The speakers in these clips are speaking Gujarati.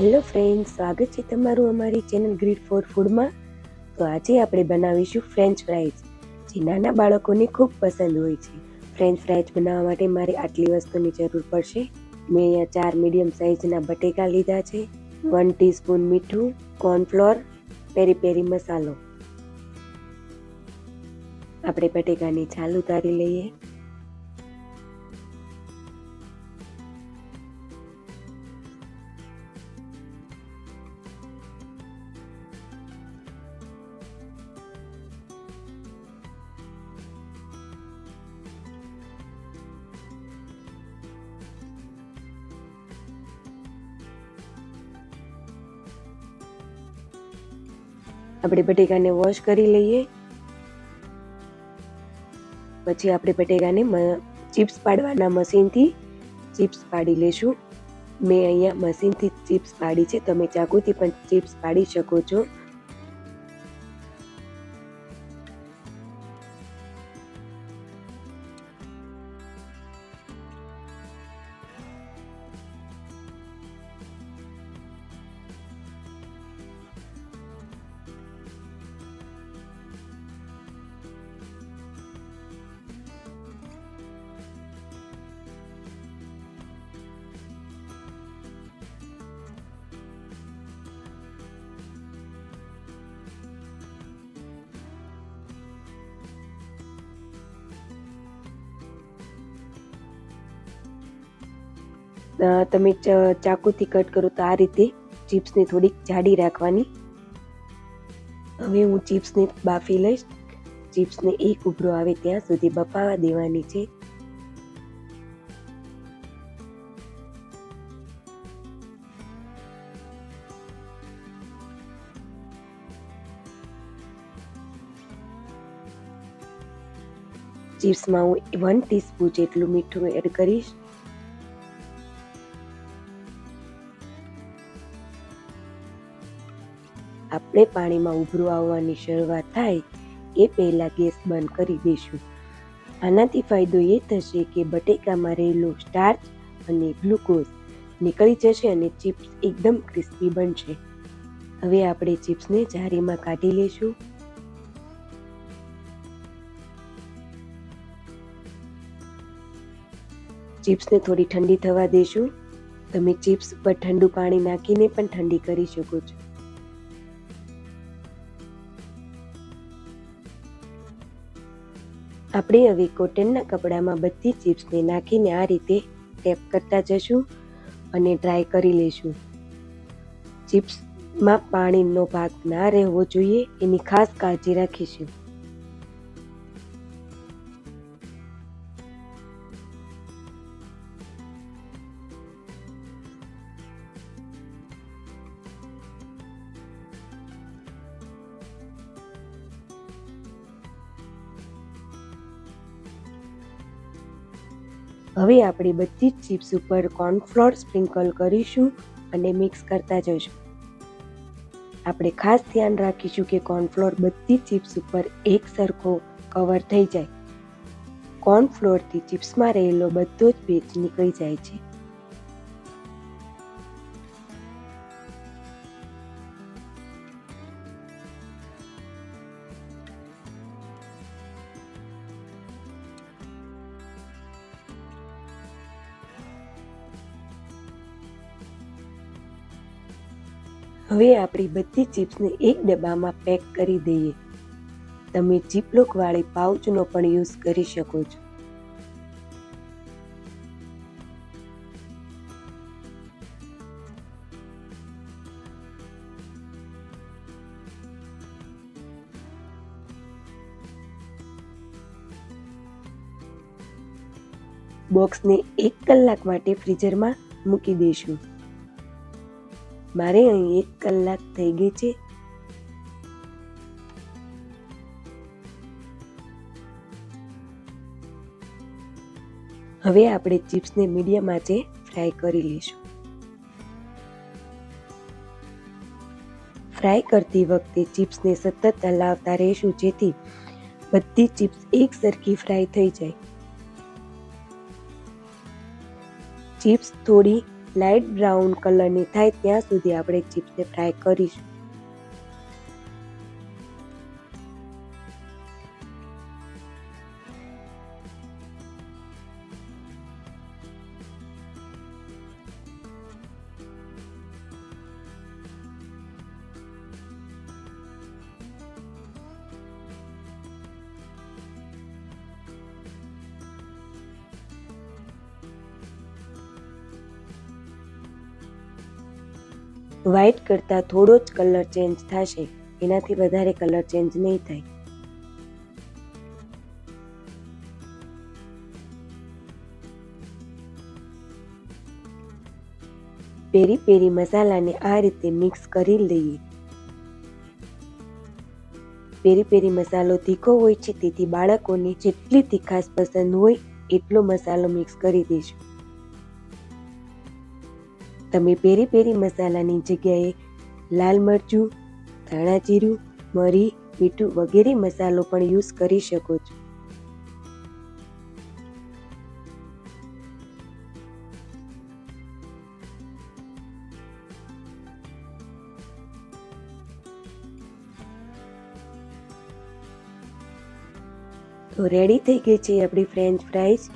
હેલો ફ્રેન્ડ સ્વાગત છે તમારું અમારી ચેનલ ગ્રીડ ફોર ફૂડમાં. તો આજે આપણે બનાવીશું ફ્રેન્ચ ફ્રાઈઝ, જે નાના બાળકોને ખૂબ પસંદ હોય છે. ફ્રેન્ચ ફ્રાઈઝ બનાવવા માટે મારે આટલી વસ્તુની જરૂર પડશે. મેં અહીંયા ચાર મીડિયમ સાઇઝના બટેકા લીધા છે, વન ટીસ્પૂન મીઠું, કોર્નફ્લોર, પેરી પેરી મસાલો. આપણે બટેકાની છાલ ઉતારી લઈએ. આપણે બટેકાને વોશ કરી લઈએ. પછી આપણે બટેકાને ચિપ્સ પાડવાના મશીનથી ચિપ્સ પાડી લેશું મેં અહીંયા મશીનથી ચિપ્સ પાડી છે. તમે ચાકુથી પણ ચિપ્સ પાડી શકો છો. તમે ચાકુથી કટ કરો તો આ રીતે ચિપ્સને થોડીક જાડી રાખવાની. હવે હું ચિપ્સને બાફી લઈશ. ચિપ્સને એક ઉભરો આવે ત્યાં સુધી બફાવા દેવાની છે. ચિપ્સમાં હું વન ટીસ્પૂન જેટલું મીઠું એડ કરીશ. આપણે પાણીમાં ઉભરું આવવાની શરૂઆત થાય, એ પહેલાં ગેસ બંધ કરી દઈશું. આનાથી ફાયદો એ થશે કે બટેકામાં રહેલો સ્ટાર્ચ અને ગ્લુકોઝ નીકળી જશે અને ચિપ્સ એકદમ ક્રિસ્પી બનશે. હવે આપણે ચિપ્સને જારીમાં કાઢી લઈશું. ચિપ્સને થોડી ઠંડી થવા દેશું તમે ચિપ્સ ઉપર ઠંડુ પાણી નાખીને પણ ઠંડી કરી શકો છો. આપણે હવે કોટનના કપડામાં બધી ચિપ્સને નાખીને આ રીતે ટેપ કરતા જશું અને ડ્રાય કરી લઈશું. ચિપ્સમાં પાણીનો ભાગ ના રહેવો જોઈએ, એની ખાસ કાળજી રાખીશું. હવે આપણે બધી જ ચિપ્સ ઉપર કોર્નફ્લોર સ્પ્રિંકલ કરીશું અને મિક્સ કરતા જઈશું. આપણે ખાસ ધ્યાન રાખીશું કે કોર્નફ્લોર બધી ચિપ્સ ઉપર એક સરખો કવર થઈ જાય. કોર્નફ્લોરથી ચિપ્સમાં રહેલો બધો જ ભેજ નીકળી જાય છે. હવે આપણી બધી ચિપ્સને એક ડબ્બામાં પેક કરી દઈએ. તમે ચીપલોકવાળી પાઉચનો પણ યુઝ કરી શકો છો. બોક્સને એક કલાક માટે ફ્રીઝરમાં મૂકી દઈશું. મારે અહીં એક કલાક થઈ ગઈ છે. હવે આપણે ચિપ્સને મીડિયમ આંચે ફ્રાય કરી લઈશું. ફ્રાય કરતી વખતે ચિપ્સને સતત હલાવતા રહેશું, જેથી બધી ચિપ્સ એક સરખી ફ્રાય થઈ જાય. ચિપ્સ થોડી લાઇટ બ્રાઉન કલરની થાય ત્યાં સુધી આપણે ચિપ્સને ફ્રાય કરીશું. વ્હાઈટ કરતાં થોડો જ કલર ચેન્જ થશે. એનાથી વધારે કલર ચેન્જ નહીં થાય. પેરી પેરી મસાલાને આ રીતે મિક્સ કરી લઈએ. પેરી પેરી મસાલો તીખો હોય છે, તેથી બાળકોને જેટલી તીખાશ પસંદ હોય, એટલો મસાલો મિક્સ કરી દઈશું. તમે પેરી પેરી મસાલાની જગ્યાએ લાલ મરચું, ધાણા જીરું, મરી, મીઠું વગેરે મસાલો પણ યુઝ કરી શકો છો. તો રેડી થઈ ગઈ છે આપણી ફ્રેન્ચ ફ્રાઈઝ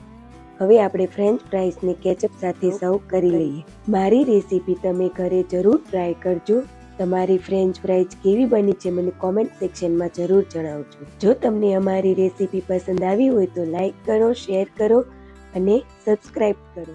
હવે આપણે ફ્રેન્ચ ફ્રાઈઝને કેચઅપ સાથે સર્વ કરી લઈએ. મારી રેસીપી તમે ઘરે જરૂર ટ્રાય કરજો. તમારી ફ્રેન્ચ ફ્રાઈઝ કેવી બની છે મને કોમેન્ટ સેક્શનમાં જરૂર જણાવજો. જો તમને અમારી રેસીપી પસંદ આવી હોય તો લાઈક કરો શેર કરો અને સબસ્ક્રાઈબ કરો.